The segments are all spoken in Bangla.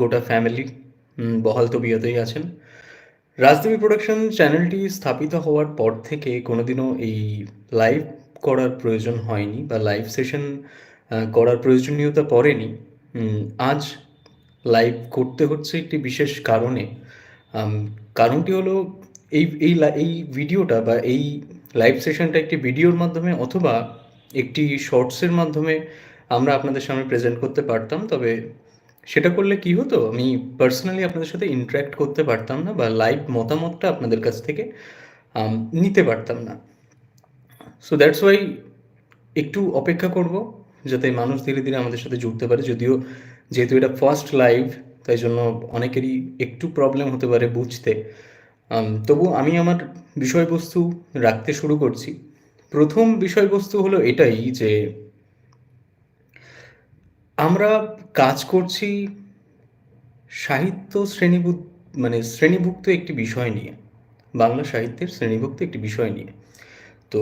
গোটা ফ্যামিলি বহাল তবিয়তেই আছেন। রাজদেবী প্রোডাকশন চ্যানেলটি স্থাপিত হওয়ার পর থেকে কোনোদিনও এই লাইভ করার প্রয়োজন হয়নি বা লাইভ সেশন করার প্রয়োজনীয়তা পড়েনি। আজ লাইভ করতে হচ্ছে একটি বিশেষ কারণে। কারণটি হলো এই এই এই ভিডিওটা বা এই লাইভ সেশনটা একটি ভিডিওর মাধ্যমে অথবা একটি শর্টসের মাধ্যমে আমরা আপনাদের সামনে প্রেজেন্ট করতে পারতাম। তবে সেটা করলে কি হতো? আমি পার্সোনালি আপনাদের সাথে ইন্টারাক্ট করতে পারতাম না বা লাইভ মতামতটা আপনাদের কাছ থেকে নিতে পারতাম না। সো দ্যাটস ওয়াই একটু অপেক্ষা করব, যাতে মানুষ ধীরে ধীরে আমাদের সাথে জুড়তে পারে। যদিও যেহেতু এটা ফার্স্ট লাইভ তাই জন্য অনেকেরই একটু প্রবলেম হতে পারে বুঝতে। তবু আমি আমার বিষয়বস্তু রাখতে শুরু করছি। প্রথম বিষয়বস্তু হলো এটাই যে আমরা কাজ করছি সাহিত্য শ্রেণীভুক্ত মানে শ্রেণীভুক্ত একটি বিষয় নিয়ে, বাংলা সাহিত্যের শ্রেণীভুক্ত একটি বিষয় নিয়ে। তো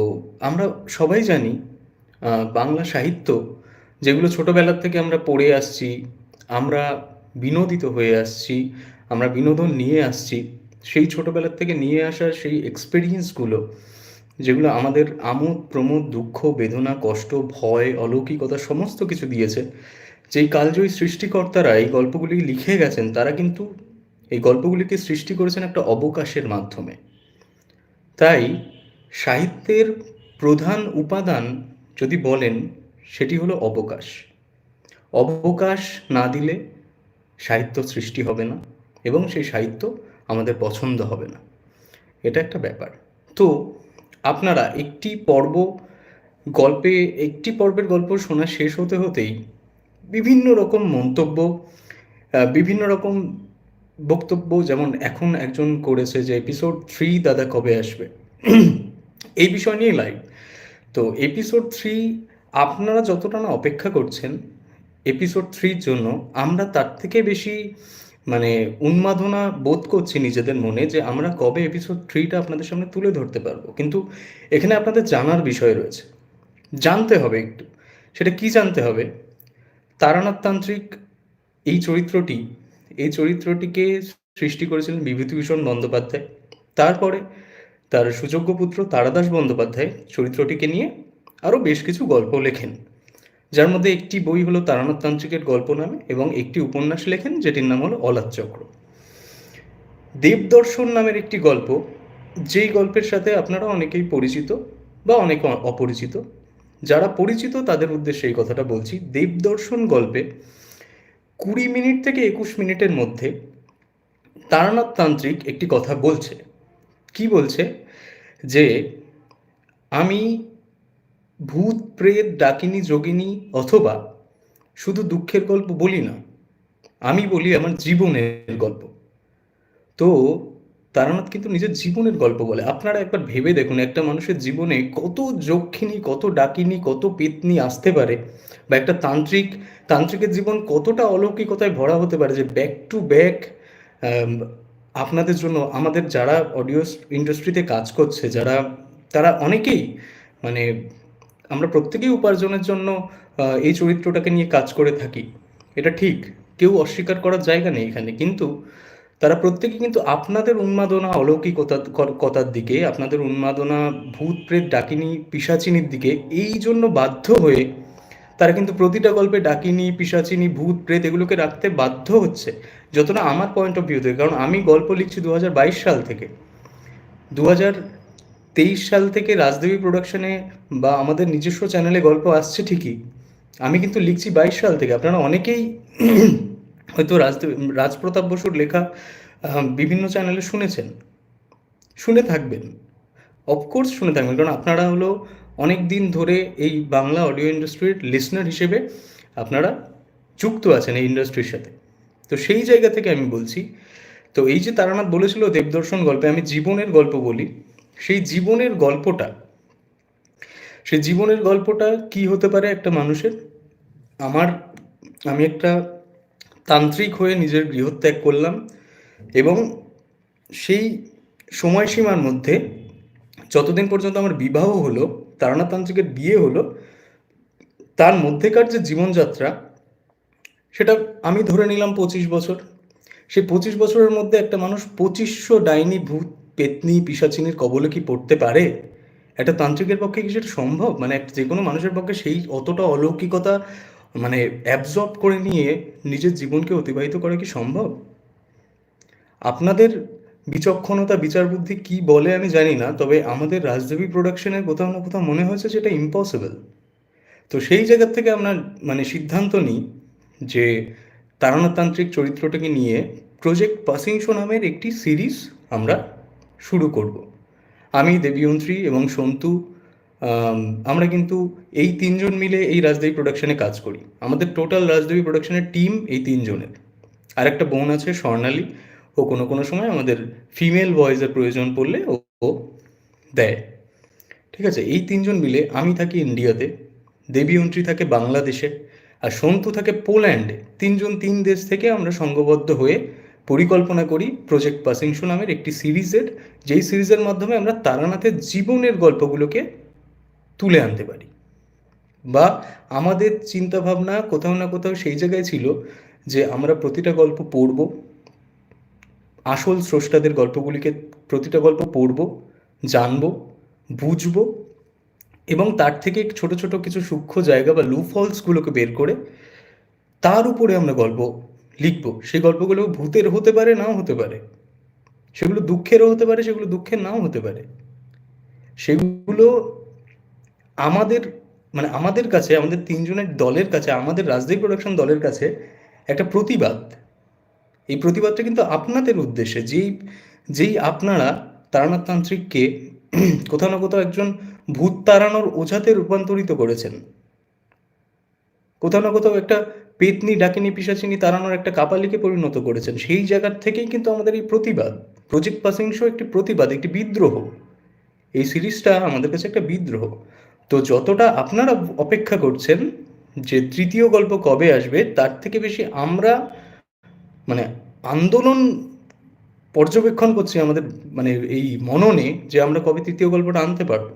আমরা সবাই জানি বাংলা সাহিত্য যেগুলো ছোটোবেলার থেকে আমরা পড়ে আসছি, আমরা বিনোদিত হয়ে আসছি, আমরা বিনোদন নিয়ে আসছি, সেই ছোটবেলার থেকে নিয়ে আসা সেই এক্সপিরিয়েন্সগুলো যেগুলো আমাদের আমোদ প্রমোদ দুঃখ, বেদনা, কষ্ট, ভয়, অলৌকিকতা, সমস্ত কিছু দিয়েছে যেই কালজয়ী সৃষ্টিকর্তারা এই গল্পগুলি লিখে গেছেন, তারা কিন্তু এই গল্পগুলিকে সৃষ্টি করেছেন একটা অবকাশের মাধ্যমে। তাই সাহিত্যের প্রধান উপাদান যদি বলেন, সেটি হলো অবকাশ। অবকাশ না দিলে সাহিত্য সৃষ্টি হবে না এবং সেই সাহিত্য আমাদের পছন্দ হবে না। এটা একটা ব্যাপার। তো আপনারা একটি পর্ব গল্পে, একটি পর্বের গল্প শোনা শেষ হতে হতেই বিভিন্ন রকম মন্তব্য বিভিন্ন রকম বক্তব্য যেমন এখন একজন করেছে যে এপিসোড থ্রি দাদা কবে আসবে? এই বিষয় নিয়ে লাইভ তো এপিসোড থ্রি আপনারা যতটা না অপেক্ষা করছেন এপিসোড থ্রির জন্য, আমরা তার থেকে বেশি মানে উন্মাদনা বোধ করছি নিজেদের মনে যে আমরা কবে এপিসোড থ্রিটা আপনাদের সামনে তুলে ধরতে পারব। কিন্তু এখানে আপনাদের জানার বিষয় রয়েছে। জানতে হবে একটু। সেটা কি জানতে হবে? তারানাথ তান্ত্রিক এই চরিত্রটি, এই চরিত্রটিকে সৃষ্টি করেছিলেন বিভূতিভূষণ বন্দ্যোপাধ্যায়। তারপরে তার সুযোগ্য পুত্র তারাদাস বন্দ্যোপাধ্যায় চরিত্রটিকে নিয়ে আরও বেশ কিছু গল্প লেখেন, যার মধ্যে একটি বই হলো তারানাথ তান্ত্রিকের গল্প নামে এবং একটি উপন্যাস লেখেন যেটির নাম হলো অলাদ চক্র। দেবদর্শন নামের একটি গল্প, যেই গল্পের সাথে আপনারা অনেকেই পরিচিত বা অনেক অপরিচিত যারা পরিচিত তাদের উদ্দেশ্যে এই কথাটা বলছি। দেবদর্শন গল্পে কুড়ি মিনিট থেকে একুশ মিনিটের মধ্যে তারানাথ তান্ত্রিক একটি কথা বলছে। কি বলছে? যে আমি ভূত, প্রেত, ডাকিনী, যোগিনী অথবা শুধু দুঃখের গল্প বলি না, আমি বলি আমার জীবনের গল্প। তো তারানাথ কিন্তু নিজের জীবনের গল্প বলে। আপনারা একবার ভেবে দেখুন, একটা মানুষের জীবনে কত যক্ষিণী, কত ডাকিনী, কত পেতনি আসতে পারে বা একটা তান্ত্রিক, তান্ত্রিকের জীবন কতটা অলৌকিকতায় ভরা হতে পারে যে ব্যাক টু ব্যাক আপনাদের জন্য, আমাদের যারা অডিও ইন্ডাস্ট্রিতে কাজ করছে, যারা, তারা অনেকেই মানে আমরা প্রত্যেকেই উপার্জনের জন্য এই চরিত্রটাকে নিয়ে কাজ করে থাকি। এটা ঠিক। কেউ অস্বীকার করার জায়গা নেই এখানে। কিন্তু তারা প্রত্যেকে কিন্তু আপনাদের উন্মাদনা অলৌকিকতা কর- কথার দিকে, আপনাদের উন্মাদনা ভূত প্রেত ডাকিনী পিশাচিনীর দিকে এই জন্য বাধ্য হয়ে তারা কিন্তু প্রতিটা গল্পে ডাকিনি পিশাচিনী ভূত প্রেত এগুলোকে রাখতে বাধ্য হচ্ছে। যত না আমার পয়েন্ট অফ ভিউ থেকে, কারণ আমি গল্প লিখছি দু হাজার বাইশ সাল থেকে। দু তেইশ সাল থেকে রাজদেবী প্রোডাকশনে বা আমাদের নিজস্ব চ্যানেলে গল্প আসছে ঠিকই। আমি কিন্তু লিখছি বাইশ সাল থেকে। আপনারা অনেকেই হয়তো রাজদেব রাজপ্রতাপ বসুর লেখা বিভিন্ন চ্যানেলে শুনেছেন। শুনে থাকবেন। অফকোর্স শুনে থাকবেন, কারণ আপনারা হলো অনেক দিন ধরে এই বাংলা অডিও ইন্ডাস্ট্রির লিসনার হিসেবে আপনারা যুক্ত আছেন এই ইন্ডাস্ট্রির সাথে। তো সেই জায়গা থেকে আমি বলছি, তো এই যে তারানাথ বলেছিল দেবদর্শন গল্পে, আমি জীবনের গল্প বলি। সেই জীবনের গল্পটা, সেই জীবনের গল্পটা কি হতে পারে একটা মানুষের? আমার, আমি একটা তান্ত্রিক হয়ে নিজের গৃহত্যাগ করলাম এবং সেই সময়সীমার মধ্যে যতদিন পর্যন্ত আমার বিবাহ হলো তারানাথ তান্ত্রিকের বিয়ে হলো, তার মধ্যেকার যে জীবনযাত্রা, সেটা আমি ধরে নিলাম পঁচিশ বছর। সেই পঁচিশ বছরের মধ্যে একটা মানুষ পঁচিশশো ডাইনি ভূত, পেতনি, পিসাচিনির কবলে কি পড়তে পারে? একটা তান্ত্রিকের পক্ষে কি সেটা সম্ভব? মানে যে কোনো মানুষের পক্ষে সেই অতটা অলৌকিকতা মানে অ্যাবজর্ব করে নিয়ে নিজের জীবনকে অতিবাহিত করা কি সম্ভব? আপনাদের বিচক্ষণতা, বিচার বুদ্ধি কি বলে আমি জানি না, তবে আমাদের রাজদেবী প্রোডাকশনের কোথাও না কোথাও মনে হয়েছে যে এটা ইম্পসিবল তো সেই জায়গার থেকে আমরা মানে সিদ্ধান্ত নিই যে তারণাতান্ত্রিক চরিত্রটাকে নিয়ে প্রজেক্ট পাসিং শো নামের একটি সিরিজ আমরা শুরু করব। আমি দেবীয়ন্ত্রী এবং সন্তু আমরা কিন্তু এই তিনজন মিলে এই রাজদেবী প্রোডাকশনে কাজ করি। আমাদের টোটাল রাজদেবী প্রোডাকশনের টিম এই তিনজনের। আর একটা বোন আছে, স্বর্ণালী। ও কোনো কোনো সময় আমাদের ফিমেল ভয়েসের প্রয়োজন পড়লে ও দেয়। ঠিক আছে? এই তিনজন মিলে আমি থাকি ইন্ডিয়াতে দেবীয়ন্ত্রী থাকে বাংলাদেশে, আর সন্তু থাকে পোল্যান্ডে। তিনজন তিন দেশ থেকে আমরা সংঘবদ্ধ হয়ে পরিকল্পনা করি প্রজেক্ট পাসিং শো নামের একটি সিরিজের যেই সিরিজের মাধ্যমে আমরা তারানাথের জীবনের গল্পগুলোকে তুলে আনতে পারি। বা আমাদের চিন্তাভাবনা কোথাও না কোথাও সেই জায়গায় ছিল যে আমরা প্রতিটা গল্প পড়ব, আসল স্রষ্টাদের গল্পগুলিকে প্রতিটা গল্প পড়ব, জানব, বুঝব এবং তার থেকে ছোট ছোট কিছু সূক্ষ্ম জায়গা বা লুফলসগুলোকে বের করে তার উপরে আমরা গল্প লিখব। সেই গল্পগুলো ভূতের হতে পারে, নাও হতে পারে। সেগুলো দুঃখেরও হতে পারে, সেগুলো দুঃখের নাও হতে পারে। সেগুলো আমাদের মানে আমাদের কাছে, আমাদের তিনজনের দলের কাছে, আমাদের রাজদীপ প্রোডাকশন দলের কাছে একটা প্রতিবাদ। এই প্রতিবাদটা কিন্তু আপনাদের উদ্দেশ্যে, যেই যেই আপনারা তারানাথ তান্ত্রিককে কোথাও না কোথাও একজন ভূত তাড়ানোর ওঝাতে রূপান্তরিত করেছেন। কোথাও না কোথাও একটা পেতনি, ডাকিনি, পিসাচিনি তাড়ানোর একটা কাপালিকে পরিণত করেছেন। সেই জায়গার থেকেই কিন্তু আমাদের এই প্রতিবাদ। প্রজেক্ট পাসিং শো একটি প্রতিবাদ, একটি বিদ্রোহ। এই সিরিজটা আমাদের কাছে একটা বিদ্রোহ। তো যতটা আপনারা অপেক্ষা করছেন যে তৃতীয় গল্প কবে আসবে, তার থেকে বেশি আমরা মানে আন্দোলন পর্যবেক্ষণ করছি আমাদের মানে এই মননে যে আমরা কবে তৃতীয় গল্পটা আনতে পারব।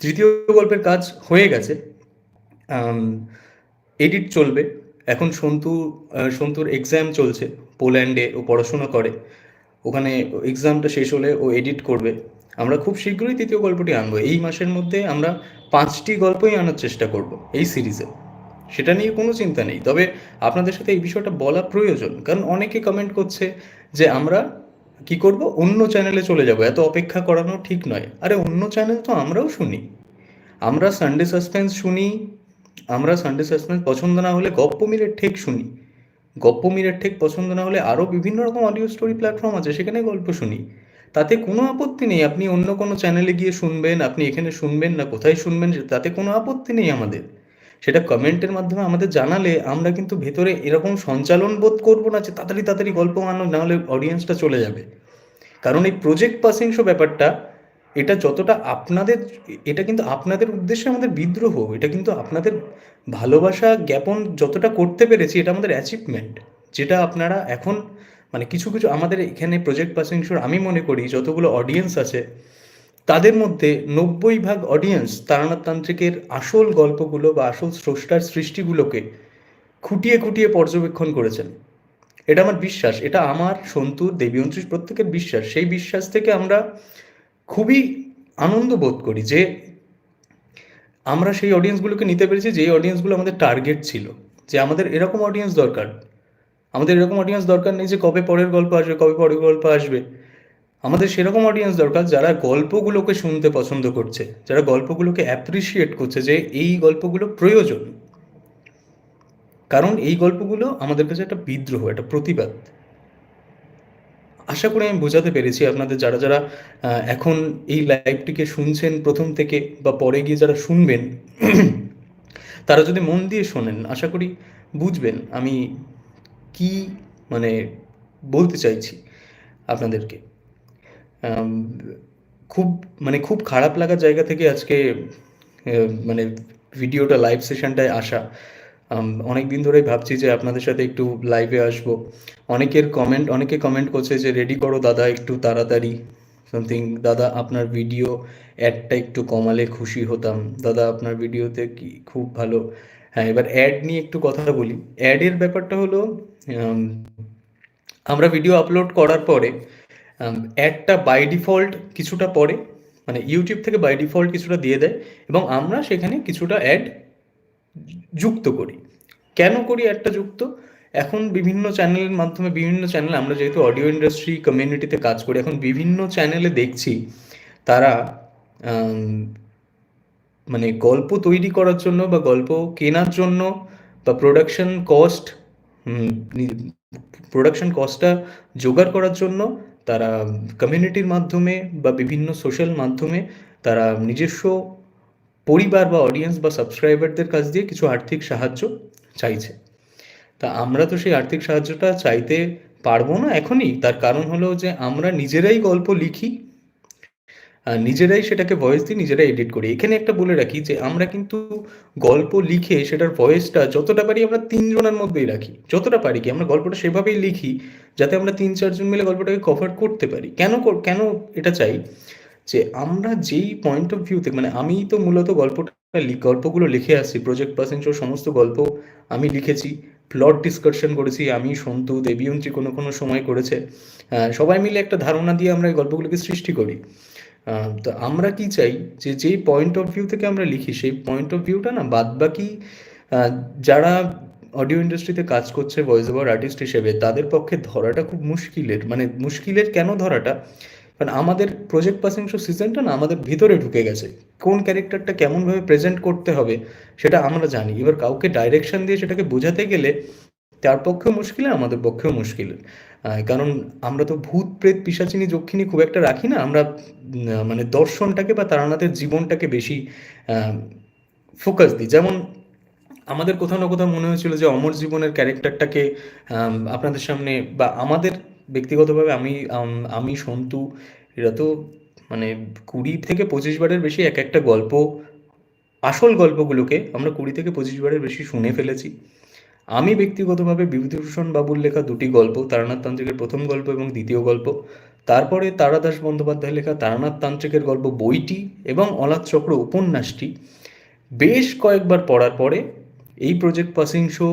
তৃতীয় গল্পের কাজ হয়ে গেছে। এডিট চলবে। এখন সন্তু সন্তুর এক্সাম চলছে পোল্যান্ডে ও পড়াশোনা করে। ওখানে এক্সামটা শেষ হলে ও এডিট করবে। আমরা খুব শীঘ্রই তৃতীয় গল্পটি আনব। এই মাসের মধ্যে আমরা পাঁচটি গল্পই আনার চেষ্টা করব এই সিরিজে। সেটা নিয়ে কোনো চিন্তা নেই। তবে আপনাদের সাথে এই বিষয়টা বলা প্রয়োজন। কারণ অনেকে কমেন্ট করছে যে আমরা কি করব? অন্য চ্যানেলে চলে যাব। এত অপেক্ষা করানো ঠিক নয়। আরে, অন্য চ্যানেল তো আমরাও শুনি। আমরা সানডে সাসপেন্স শুনি। আমরা সানডে সাসপেন্স পছন্দ না হলে গপ্প মিলের ঠেক শুনি। গপ্প মিলের ঠেক পছন্দ না হলে আরও বিভিন্ন রকম অডিও স্টোরি প্ল্যাটফর্ম আছে, সেখানে গল্প শুনি। তাতে কোনো আপত্তি নেই। আপনি অন্য কোনো চ্যানেলে গিয়ে শুনবেন, আপনি এখানে শুনবেন না, কোথায় শুনবেন তাতে কোনো আপত্তি নেই আমাদের। সেটা কমেন্টের মাধ্যমে আমাদের জানালে আমরা কিন্তু ভেতরে এরকম সঞ্চালন বোধ করব না যে তাড়াতাড়ি তাড়াতাড়ি গল্প আনো নাহলে অডিয়েন্সটা চলে যাবে। কারণ এই প্রজেক্ট পাসিং শো ব্যাপারটা, এটা যতটা আপনাদের, এটা কিন্তু আপনাদের উদ্দেশ্যে আমাদের বিদ্রোহ। এটা কিন্তু আপনাদের ভালোবাসা জ্ঞাপন যতটা করতে পেরেছি, এটা আমাদের অ্যাচিভমেন্ট যেটা আপনারা এখন মানে কিছু কিছু আমাদের এখানে প্রজেক্ট পাসিং শোর আমি মনে করি যতগুলো অডিয়েন্স আছে, তাদের মধ্যে নব্বই ভাগ অডিয়েন্স তারানাথ তান্ত্রিকের আসল গল্পগুলো বা আসল স্রষ্টার সৃষ্টিগুলোকে খুঁটিয়ে খুঁটিয়ে পর্যবেক্ষণ করেছেন। এটা আমার বিশ্বাস, এটা আমার, সন্তু দেবীয়ন্ত্রী প্রত্যেকের বিশ্বাস। সেই বিশ্বাস থেকে আমরা খুবই আনন্দ বোধ করি যে আমরা সেই অডিয়েন্সগুলোকে নিতে পেরেছি যে অডিয়েন্সগুলো আমাদের টার্গেট ছিল, যে আমাদের এরকম অডিয়েন্স দরকার। আমাদের এরকম অডিয়েন্স দরকার নেই যে কবে পরের গল্প আসবে, কবে পরের গল্প আসবে। আমাদের সেরকম অডিয়েন্স দরকার যারা গল্পগুলোকে শুনতে পছন্দ করছে, যারা গল্পগুলোকে অ্যাপ্রিসিয়েট করছে যে এই গল্পগুলো প্রয়োজন। কারণ এই গল্পগুলো আমাদের কাছে একটা বিদ্রোহ, একটা প্রতিবাদ। আশা করি আমি বোঝাতে পেরেছি আপনাদের যারা যারা এখন এই লাইভটিকে শুনছেন প্রথম থেকে বা পরে গিয়ে যারা শুনবেন, তারা যদি মন দিয়ে শোনেন, আশা করি বুঝবেন আমি কি মানে বলতে চাইছি আপনাদেরকে? খুব মানে খুব খারাপ লাগার জায়গা থেকে আজকে মানে ভিডিওটা লাইভ সেশনটায় আসা। অনেক দিন ধরেই ভাবছি যে আপনাদের সাথে একটু লাইভে আসব। অনেকের কমেন্ট অনেকে কমেন্ট করছে যে রেডি করো দাদা, একটু তাড়াতাড়ি সামথিং দাদা, আপনার ভিডিও অ্যাডটা একটু কমালে খুশি হতাম। দাদা, আপনার ভিডিওতে কি খুব ভালো হ্যাঁ এবার অ্যাড নিয়ে একটু কথা বলি। অ্যাডের ব্যাপারটা হলো আমরা ভিডিও আপলোড করার পরে অ্যাডটা বাই ডিফল্ট কিছুটা পরে মানে ইউটিউব থেকে বাই ডিফল্ট কিছুটা দিয়ে দেয় এবং আমরা সেখানে কিছুটা অ্যাড যুক্ত করি। কেন করি অ্যাডটা যুক্ত? এখন বিভিন্ন চ্যানেলের মাধ্যমে, বিভিন্ন চ্যানেল আমরা যেহেতু অডিও ইন্ডাস্ট্রি কমিউনিটিতে কাজ করি, এখন বিভিন্ন চ্যানেলে দেখছি, তারা মানে গল্প তৈরি করার জন্য বা গল্প কেনার জন্য বা প্রোডাকশন কস্ট প্রোডাকশন কস্টটা জোগাড় করার জন্য তারা কমিউনিটির মাধ্যমে বা বিভিন্ন সোশ্যাল মাধ্যমে তারা নিজস্ব পরিবার বা অডিয়েন্স বা সাবস্ক্রাইবারদের কাছ দিয়ে কিছু আর্থিক সাহায্য চাইছে। তা আমরা তো সেই আর্থিক সাহায্যটা চাইতে পারব না এখনই। তার কারণ হলো যে আমরা নিজেরাই গল্প লিখি নিজেরাই সেটাকে ভয়েস দিই নিজেরাই এডিট করি। এখানে একটা বলে রাখি যে, আমরা কিন্তু গল্প লিখে সেটার ভয়েসটা যতটা পারি আমরা তিনজনের মধ্যেই রাখি। যতটা পারি কি, আমরা গল্পটা সেভাবেই লিখি যাতে আমরা তিন, চারজন মিলে গল্পটাকে কভার করতে পারি। কেন কেন এটা চাই? যে, আমরা যেই পয়েন্ট অফ ভিউ থেকে মানে আমি তো মূলত গল্পটা গল্পগুলো লিখে আসছি প্রজেক্ট পাসিং সমস্ত গল্প আমি লিখেছি প্লট ডিসকাশন করেছি, আমি, সন্তু দেবীয়ন্ত্রী কোনো কোনো সময় করেছে সবাই মিলে একটা ধারণা দিয়ে আমরা এই গল্পগুলোকে সৃষ্টি করি। তো আমরা কি চাই যে যেই পয়েন্ট অফ ভিউ থেকে আমরা লিখি, সেই পয়েন্ট অফ ভিউটা না বাদ বাকি যারা অডিও ইন্ডাস্ট্রিতে কাজ করছে ভয়েস ওভার আর্টিস্ট হিসেবে, তাদের পক্ষে ধরাটা খুব মুশকিলের। মানে মুশকিলের কেন ধরাটা? কারণ আমাদের প্রজেক্ট পাসিং শো সিজনটা না আমাদের ভিতরে ঢুকে গেছে। কোন ক্যারেক্টারটা কেমনভাবে প্রেজেন্ট করতে হবে, সেটা আমরা জানি। এবার কাউকে ডাইরেকশন দিয়ে সেটাকে বোঝাতে গেলে, তার পক্ষেও মুশকিল আমাদের পক্ষেও মুশকিল। কারণ আমরা তো ভূত, প্রেত পিসাচিনী যক্ষিণী খুব একটা রাখি না। আমরা মানে দর্শনটাকে বা তারানাথের জীবনটাকে বেশি ফোকাস দিই। যেমন আমাদের কোথাও না কোথাও মনে হয়েছিল যে অমর জীবনের ক্যারেক্টারটাকে আপনাদের সামনে বা আমাদের ব্যক্তিগতভাবে আমি আমি, সন্তু, এরা তো মানে কুড়ি থেকে পঁচিশ বারের বেশি এক একটা গল্প, আসল গল্পগুলোকে আমরা কুড়ি থেকে পঁচিশ বারের বেশি শুনে ফেলেছি। আমি ব্যক্তিগতভাবে বিভূতিভূষণ বাবুর লেখা দুটি গল্প, তারানাথ তান্ত্রিকের প্রথম গল্প এবং দ্বিতীয় গল্প। তারপরে তারাদাস বন্দ্যোপাধ্যায় লেখা তারানাথ তান্ত্রিকের গল্প বইটি এবং অলাদ চক্র উপন্যাসটি। বেশ কয়েকবার পড়ার পরে এই প্রজেক্ট পাসিং শো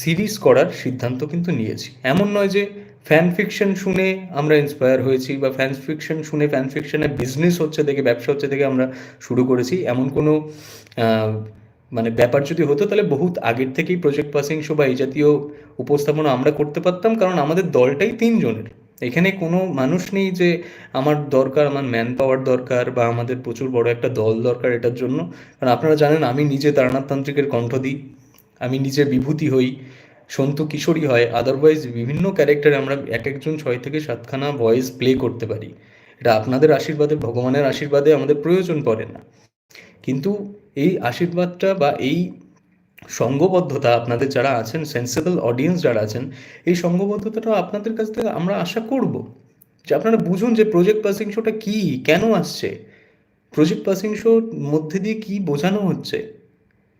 সিরিজ করার সিদ্ধান্ত কিন্তু নিয়েছি। এমন নয় যে ফ্যান ফিকশন শুনে আমরা ইন্সপায়ার হয়েছি বা ফ্যান ফিকশন শুনে ফ্যান ফিকশনে বিজনেস হচ্ছে দেখে, ব্যবসা হচ্ছে দেখে আমরা শুরু করেছি। এমন কোনো মানে ব্যাপার যদি হতো, তাহলে বহুত আগের থেকেই প্রজেক্ট পাসিং শো বা এই জাতীয় উপস্থাপনা আমরা করতে পারতাম, কারণ আমাদের দলটাই তিনজনের। এখানে কোনো মানুষ নেই যে আমার দরকার, আমার ম্যান পাওয়ার দরকার বা আমাদের প্রচুর বড় একটা দল দরকার এটার জন্য। কারণ আপনারা জানেন, আমি নিজে তারনাথতান্ত্রিকের কণ্ঠ দিই, আমি নিজে বিভূতি হই, সন্তু কিশোরী হয় আদারওয়াইজ বিভিন্ন ক্যারেক্টারে আমরা এক একজন ছয় থেকে সাতখানা ভয়েস প্লে করতে পারি। এটা আপনাদের আশীর্বাদে, ভগবানের আশীর্বাদে আমাদের প্রয়োজন পড়ে না। কিন্তু এই আশীর্বাদটা বা এই সঙ্গবদ্ধতা আপনাদের যারা আছেন সেন্সেবল অডিয়েন্স যারা আছেন, এই সঙ্গবদ্ধতাটা আপনাদের কাছ থেকে আমরা আশা করব। যে আপনারা বুঝুন যে প্রজেক্ট পাসিং শোটা কী, কেন আসছে? প্রজেক্ট পাসিং শোর মধ্যে দিয়ে কী বোঝানো হচ্ছে?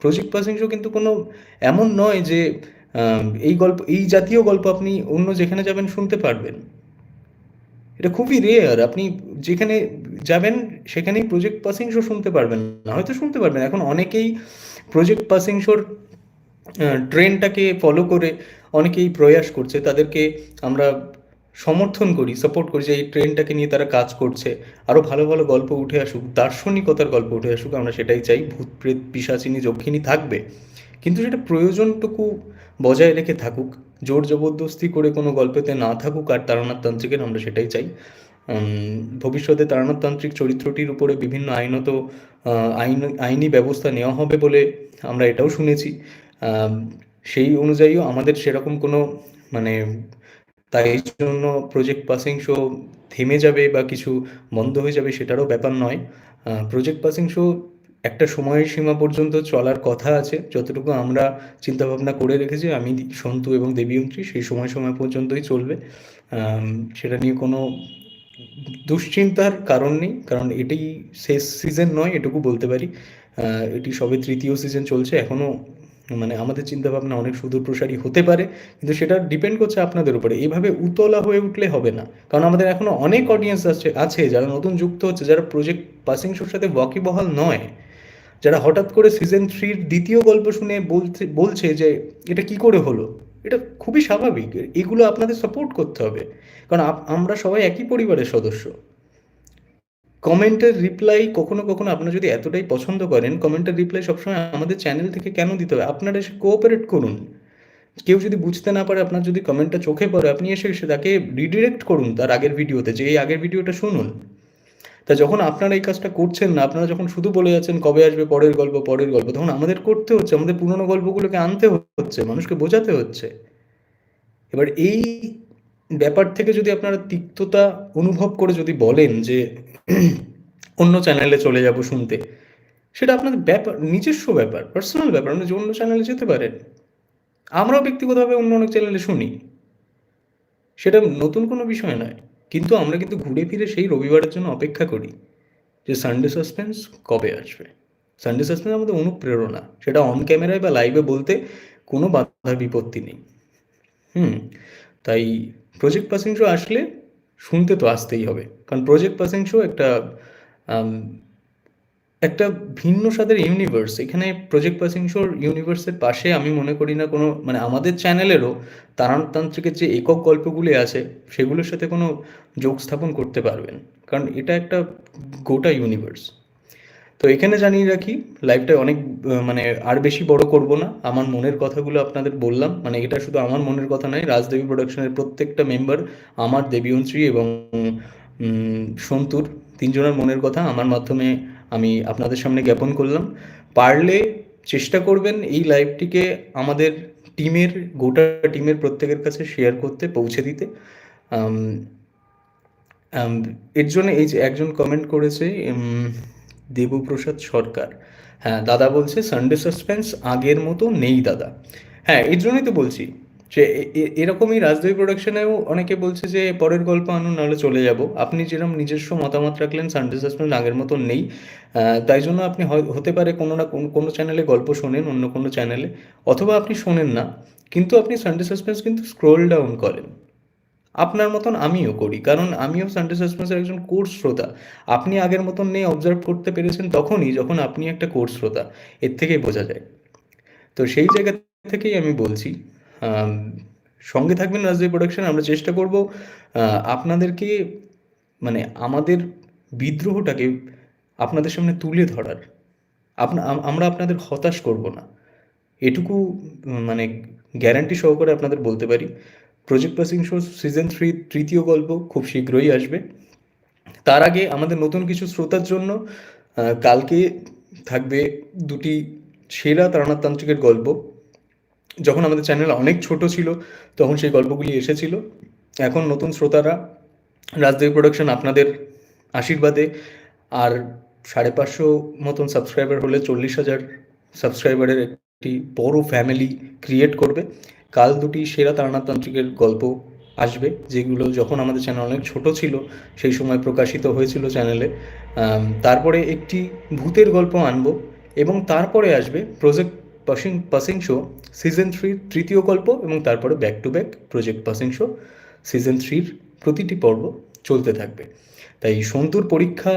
প্রজেক্ট পাসিং শো কিন্তু কোনো এমন নয় যে এই গল্প, এই জাতীয় গল্প আপনি অন্য যেখানে যাবেন শুনতে পারবেন। এটা খুবই রেয়ার আপনি যেখানে সেখানেই প্রজেক্ট পাসিং শো শুনতে পারবেন না। হয়তো শুনতে পারবেন, এখন অনেকেই প্রজেক্ট পাসিং শোর ট্রেনটাকে ফলো করে অনেকেই প্রয়াস করছে, তাদেরকে আমরা সমর্থন করি সাপোর্ট করি যে এই ট্রেনটাকে নিয়ে তারা কাজ করছে। আরও ভালো ভালো গল্প উঠে আসুক, দার্শনিকতার গল্প উঠে আসুক, আমরা সেটাই চাই, ভূত, প্রেত, পিসাচিনী, যক্ষিণী থাকবে। কিন্তু সেটা প্রয়োজনটুকু বজায় রেখে থাকুক, জোর জবরদস্তি করে কোনো গল্পেতে না থাকুক আর তান্ত্রিকের আমরা সেটাই চাই। ভবিষ্যতে তান্ত্রিক চরিত্রটির উপরে বিভিন্ন আইনত আইন, আইনি ব্যবস্থা নেওয়া হবে বলে আমরা এটাও শুনেছি। সেই অনুযায়ীও আমাদের সেরকম কোনো মানে তাই জন্য প্রজেক্ট পাসিং শো থেমে যাবে বা কিছু বন্ধ হয়ে যাবে সেটারও ব্যাপার নয়। প্রজেক্ট পাসিং শো একটা সময় সীমা পর্যন্ত চলার কথা আছে। যতটুকু আমরা চিন্তাভাবনা করে রেখেছি, আমি সন্তু এবং দেবীয়ন্ত্রী সেই সময় সময় পর্যন্তই চলবে। সেটা নিয়ে কোনো দুশ্চিন্তার কারণ নেই, কারণ এটি শেষ সিজন নয়, এটুকু বলতে পারি। এটি সবে তৃতীয় সিজন চলছে এখনও মানে আমাদের চিন্তাভাবনা অনেক সুদূর প্রসারী হতে পারে, কিন্তু সেটা ডিপেন্ড করছে আপনাদের উপরে। এভাবে উতলা হয়ে উঠলে হবে না, কারণ আমাদের এখনও অনেক অডিয়েন্স আছে আছে, যারা নতুন যুক্ত হচ্ছে, যারা প্রজেক্ট পাসিং শোর সাথে ওয়াকিবহাল নয়, যারা হঠাৎ করে সিজন থ্রির দ্বিতীয় গল্প শুনে বলছে বলছে যে, এটা কি করে হলো? এটা খুবই স্বাভাবিক। এগুলো আপনাদের সাপোর্ট করতে হবে। কারণ আমরা সবাই একই পরিবারের সদস্য। কমেন্টের রিপ্লাই কখনো কখনো আপনারা যদি এতটাই পছন্দ করেন, কমেন্টের রিপ্লাই সবসময় আমাদের চ্যানেল থেকে কেন দিতে হবে? আপনারা এসে কোঅপারেট করুন। কেউ যদি বুঝতে না পারে, আপনার যদি কমেন্টটা চোখে পড়ে, আপনি এসে এসে তাকে রিডিরেক্ট করুন তার আগের ভিডিওতে যে, এই আগের ভিডিওটা শুনুন। তা যখন আপনারা এই কাজটা করছেন না, আপনারা যখন শুধু বলে যাচ্ছেন কবে আসবে, পরের গল্প পরের গল্প, তখন আমাদের করতে হচ্ছে, আমাদের পুরোনো গল্পগুলোকে আনতে হচ্ছে, মানুষকে বোঝাতে হচ্ছে। এবার এই ব্যাপার থেকে যদি আপনারা তিক্ততা অনুভব করে যদি বলেন যে অন্য চ্যানেলে চলে যাব শুনতে, সেটা আপনাদের ব্যাপার, নিজস্ব ব্যাপার পার্সোনাল ব্যাপার আপনি যে অন্য চ্যানেলে যেতে পারেন। আমরাও ব্যক্তিগতভাবে অন্য অনেক চ্যানেলে শুনি। সেটা নতুন কোনো বিষয় নয়। কিন্তু আমরা কিন্তু ঘুরে ফিরে সেই রবিবারের জন্য অপেক্ষা করি যে সানডে সাসপেন্স কবে আসবে? সানডে সাসপেন্স আমাদের অনুপ্রেরণা। সেটা অন ক্যামেরায় বা লাইভে বলতে কোনো বাধা বিপত্তি নেই। হুম, তাই প্রজেক্ট পাসিং শো আসলে শুনতে তো আসতেই হবে। কারণ প্রজেক্ট পাসিং শো একটা একটা ভিন্ন স্বাদের ইউনিভার্স এখানে প্রজেক্ট পাসিং শোর ইউনিভার্সের পাশে আমি মনে করি না কোনো মানে আমাদের চ্যানেলেরও তারানতান্ত্রিকের যে একক গল্পগুলি আছে, সেগুলোর সাথে কোনো যোগ স্থাপন করতে পারবেন। কারণ এটা একটা গোটা ইউনিভার্স তো এখানে জানিয়ে রাখি লাইভটা অনেক মানে আর বেশি বড় করব না। আমার মনের কথাগুলো আপনাদের বললাম মানে এটা শুধু আমার মনের কথা নয়, রাজদেবী প্রোডাকশনের প্রত্যেকটা মেম্বার আমার দেবীয়ন্ত্রী এবং সন্তুর, তিনজনের মনের কথা আমার মাধ্যমে আমি আপনাদের সামনে জ্ঞাপন করলাম। পারলে চেষ্টা করবেন এই লাইভটিকে আমাদের টিমের, গোটা টিমের প্রত্যেকের কাছে শেয়ার করতে, পৌঁছে দিতে। এর জন্য এই যে একজন কমেন্ট করেছে দেবপ্রসাদ সরকার। হ্যাঁ দাদা বলছে সানডে সাসপেন্স আগের মতো নেই দাদা। হ্যাঁ এর জন্যই তো বলছি যে এরকমই রাজদই প্রোডাকশনেও অনেকে বলছে যে পরের গল্প আনুন নাহলে চলে যাব। আপনি যেরকম নিজস্ব মতামত রাখলেন সানডে সাসপেন্স আগের মতো নেই। তাই জন্য আপনি হতে পারে কোনো না কোনো চ্যানেলে গল্প শোনেন, অন্য কোনো চ্যানেলে অথবা আপনি শোনেন না। কিন্তু আপনি সানডে সাসপেন্স কিন্তু স্ক্রোল ডাউন করেন। আপনার মতন আমিও করি, কারণ আমিও সানডে সাসপেন্সের একজন কোর্স শ্রোতা। আপনি আগের মতন নেই অবজার্ভ করতে পেরেছেন তখনই যখন আপনি একটা কোর্স শ্রোতা। এর থেকেই বোঝা যায়। তো সেই জায়গা থেকেই আমি বলছি সঙ্গে থাকবেন রাজদীপ প্রোডাকশন, আমরা চেষ্টা করব আপনাদেরকে মানে আমাদের বিদ্রোহটাকে আপনাদের সামনে তুলে ধরার। আপনা আমরা আপনাদের হতাশ করব না। এটুকু মানে গ্যারান্টি সহকারে আপনাদের বলতে পারি। Project passing show season three তৃতীয় গল্প খুব শীঘ্রই আসবে। তার আগে আমাদের নতুন কিছু শ্রোতার জন্য কালকে থাকবে দুটি সেরা তারণাতান্ত্রিকের গল্প। যখন আমাদের চ্যানেল অনেক ছোট ছিল, তখন সেই গল্পগুলি এসেছিল। এখন নতুন শ্রোতারা রাজদেবী প্রোডাকশন আপনাদের আশীর্বাদে, আর সাড়ে পাঁচশো মতন সাবস্ক্রাইবার হলে চল্লিশ হাজার সাবস্ক্রাইবারের একটি বড় ফ্যামিলি ক্রিয়েট করবে। কাল দুটি সেরা তারণাতান্ত্রিকের গল্প আসবে, যেগুলো যখন আমাদের চ্যানেল অনেক ছোট ছিল, সেই সময় প্রকাশিত হয়েছিল চ্যানেলে তারপরে একটি ভূতের গল্প আনব, এবং তারপরে আসবে project passing passing show season থ্রির তৃতীয় গল্প এবং তারপরে back to back project passing show season থ্রির প্রতিটি পর্ব চলতে থাকবে। তাই সন্তুর পরীক্ষা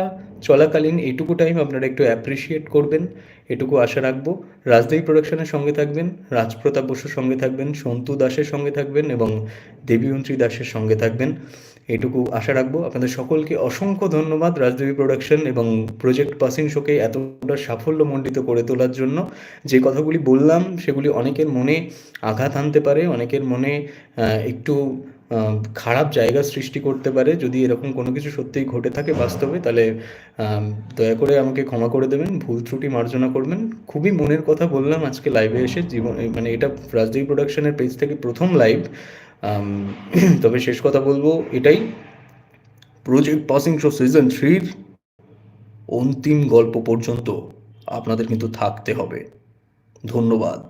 চলাকালীন এইটুকু টাইম আপনারা একটু অ্যাপ্রিসিয়েট করবেন। এটুকু আশা রাখব। রাজদেবী প্রোডাকশনের সঙ্গে থাকবেন, রাজপ্রতাপ বসুর সঙ্গে থাকবেন, সন্তু দাসের সঙ্গে থাকবেন এবং দেবীয়ন্ত্রী দাসের সঙ্গে থাকবেন। এটুকু আশা রাখব। আপনাদের সকলকে অসংখ্য ধন্যবাদ রাজদেবী প্রোডাকশন এবং প্রজেক্ট পাসিং শোকে এতটা সাফল্যমণ্ডিত করে তোলার জন্য। যে কথাগুলি বললাম, সেগুলি অনেকের মনে আঘাত আনতে পারে, অনেকের মনে একটু খারাপ জায়গা সৃষ্টি করতে পারে, যদি এরকম কোনো কিছু সত্যিই ঘটে থাকে বাস্তবে, তাহলে দয়া করে আমাকে ক্ষমা করে দেবেন, ভুল ত্রুটি মার্জনা করবেন। খুবই মনের কথা বললাম আজকে লাইভে এসে, জীবন মানে এটা রাজদেবী প্রোডাকশনের পেজ থেকে প্রথম লাইভ তবে শেষ কথা বলব এটাই। প্রজেক্ট পাসিং শো সিজন থ্রির অন্তিম গল্প পর্যন্ত আপনাদের কিন্তু থাকতে হবে। ধন্যবাদ।